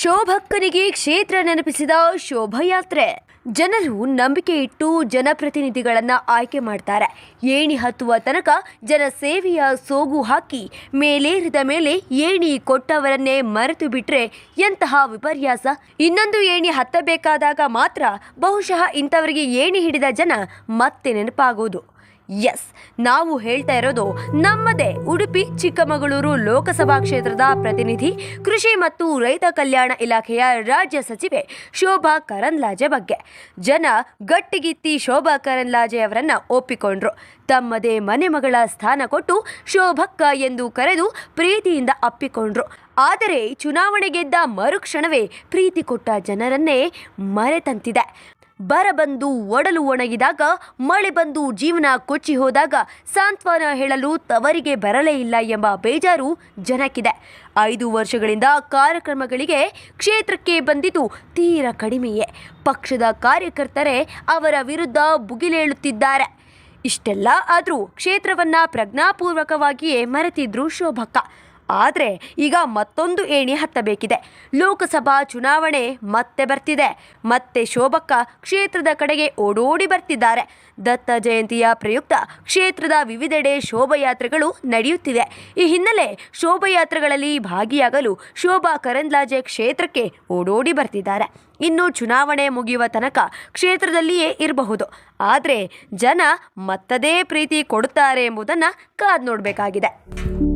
ಶೋಭಕ್ಕನಿಗೆ ಕ್ಷೇತ್ರ ನೆನಪಿಸಿದ ಶೋಭಾಯಾತ್ರೆ. ಜನರು ನಂಬಿಕೆ ಇಟ್ಟು ಜನಪ್ರತಿನಿಧಿಗಳನ್ನು ಆಯ್ಕೆ ಮಾಡ್ತಾರೆ. ಏಣಿ ಹತ್ತುವ ತನಕ ಜನ ಸೇವೆಯ ಸೋಗು ಹಾಕಿ ಮೇಲೇರಿದ ಮೇಲೆ ಏಣಿ ಕೊಟ್ಟವರನ್ನೇ ಮರೆತು ಬಿಟ್ರೆ ಎಂತಹ ವಿಪರ್ಯಾಸ? ಇನ್ನೊಂದು ಏಣಿ ಹತ್ತಬೇಕಾದಾಗ ಮಾತ್ರ ಬಹುಶಃ ಇಂಥವರಿಗೆ ಏಣಿ ಹಿಡಿದ ಜನ ಮತ್ತೆ ನೆನಪಾಗೋದು. ಎಸ್ ನಾವು ಹೇಳ್ತಾ ಇರೋದು ನಮ್ಮದೇ ಉಡುಪಿ, ಚಿಕ್ಕಮಗಳೂರು ಲೋಕಸಭಾ ಕ್ಷೇತ್ರದ ಪ್ರತಿನಿಧಿ, ಕೃಷಿ ಮತ್ತು ರೈತ ಕಲ್ಯಾಣ ಇಲಾಖೆಯ ರಾಜ್ಯ ಸಚಿವೆ ಶೋಭಾ ಕರಂದ್ಲಾಜೆ ಬಗ್ಗೆ. ಜನ ಗಟ್ಟಿಗಿತ್ತಿ ಶೋಭಾ ಕರಂದ್ಲಾಜೆ ಅವರನ್ನ ಒಪ್ಪಿಕೊಂಡ್ರು. ತಮ್ಮದೇ ಮನೆ ಮಗಳ ಸ್ಥಾನ ಕೊಟ್ಟು ಶೋಭಕ್ಕ ಎಂದು ಕರೆದು ಪ್ರೀತಿಯಿಂದ ಅಪ್ಪಿಕೊಂಡ್ರು. ಆದರೆ ಚುನಾವಣೆ ಗೆದ್ದ ಮರುಕ್ಷಣವೇ ಪ್ರೀತಿ ಕೊಟ್ಟ ಜನರನ್ನೇ ಮರೆತಂತಿದೆ. ಬರ ಬಂದು ಒಡಲು ಒಣಗಿದಾಗ, ಮಳೆ ಬಂದು ಜೀವನ ಕೊಚ್ಚಿ ಹೋದಾಗ ಸಾಂತ್ವನ ಹೇಳಲು ತವರಿಗೆ ಬರಲೇ ಇಲ್ಲ ಎಂಬ ಬೇಜಾರು ಜನಕ್ಕಿದೆ. ಐದು ವರ್ಷಗಳಿಂದ ಕಾರ್ಯಕ್ರಮಗಳಿಗೆ ಕ್ಷೇತ್ರಕ್ಕೆ ಬಂದಿದ್ದು ತೀರ ಕಡಿಮೆಯೇ. ಪಕ್ಷದ ಕಾರ್ಯಕರ್ತರೇ ಅವರ ವಿರುದ್ಧ ಬುಗಿಲೇಳುತ್ತಿದ್ದಾರೆ. ಇಷ್ಟೆಲ್ಲ ಆದರೂ ಕ್ಷೇತ್ರವನ್ನು ಪ್ರಜ್ಞಾಪೂರ್ವಕವಾಗಿಯೇ ಮರೆತಿದ್ರು ಶೋಭಕ್ಕ. ಆದರೆ ಈಗ ಮತ್ತೊಂದು ಏಣಿ ಹತ್ತಬೇಕಿದೆ. ಲೋಕಸಭಾ ಚುನಾವಣೆ ಮತ್ತೆ ಬರ್ತಿದೆ. ಮತ್ತೆ ಶೋಭಕ್ಕ ಕ್ಷೇತ್ರದ ಕಡೆಗೆ ಓಡೋಡಿ ಬರ್ತಿದ್ದಾರೆ. ದತ್ತ ಜಯಂತಿಯ ಪ್ರಯುಕ್ತ ಕ್ಷೇತ್ರದ ವಿವಿಧೆಡೆ ಶೋಭಯಾತ್ರೆಗಳು ನಡೆಯುತ್ತಿವೆ. ಈ ಹಿನ್ನೆಲೆ ಶೋಭಯಾತ್ರೆಗಳಲ್ಲಿ ಭಾಗಿಯಾಗಲು ಶೋಭಾ ಕರಂದ್ಲಾಜೆ ಕ್ಷೇತ್ರಕ್ಕೆ ಓಡೋಡಿ ಬರ್ತಿದ್ದಾರೆ. ಇನ್ನು ಚುನಾವಣೆ ಮುಗಿಯುವ ತನಕ ಕ್ಷೇತ್ರದಲ್ಲಿಯೇ ಇರಬಹುದು. ಆದರೆ ಜನ ಮತ್ತದೇ ಪ್ರೀತಿ ಕೊಡುತ್ತಾರೆ ಎಂಬುದನ್ನು ಕಾದು ನೋಡಬೇಕಾಗಿದೆ.